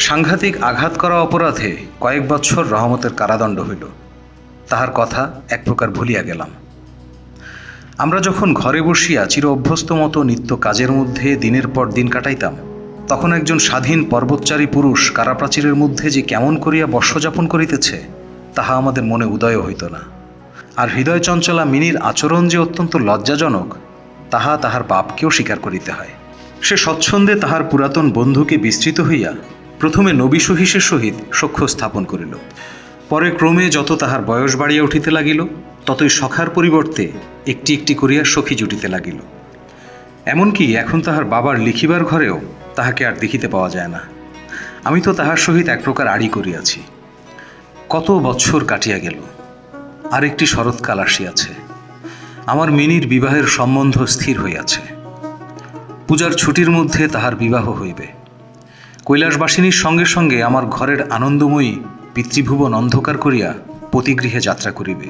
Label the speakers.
Speaker 1: সাংঘাতিক আঘাত করা অপরাধে কয়েক বছর রহমতের কারাদণ্ড হইল। তাহার কথা এক প্রকার ভুলিয়া গেলাম। আমরা যখন ঘরে বসিয়া চির অভ্যস্ত মতো নিত্য কাজের মধ্যে দিনের পর দিন কাটাইতাম, তখন একজন স্বাধীন পর্বতচারী পুরুষ কারাপ্রাচীরের মধ্যে যে কেমন করিয়া বর্ষযাপন করিতেছে, তাহা আমাদের মনে উদয় হইত না। আর হৃদয় চঞ্চলা মিনির আচরণ যে অত্যন্ত লজ্জাজনক, তাহা তাহার বাপকেও স্বীকার করিতে হয়। সে স্বচ্ছন্দে তাহার পুরাতন বন্ধুকে বিস্তৃত হইয়া প্রথমে নবী সহিসের সহিত সখ্য স্থাপন করিল। পরে ক্রমে যত তাহার বয়স বাড়িয়া উঠিতে লাগিল, ততই সখার পরিবর্তে একটি একটি করিয়া সখী জুটিতে লাগিল। এমনকি এখন তাহার বাবার লিখিবার ঘরেও তাহাকে আর দেখিতে পাওয়া যায় না। আমি তো তাহার সহিত এক প্রকার আড়ি করিয়াছি। কত বৎসর কাটিয়া গেল আর একটি শরৎকাল আসিয়াছে। আমার মিনির বিবাহের সম্বন্ধ স্থির হইয়াছে। পূজার ছুটির মধ্যে তাহার বিবাহ হইবে। কৈলাসবাসিনীর সঙ্গে সঙ্গে আমার ঘরের আনন্দময়ী পিতৃভুবন অন্ধকার করিয়া পতিগৃহে যাত্রা করিবে।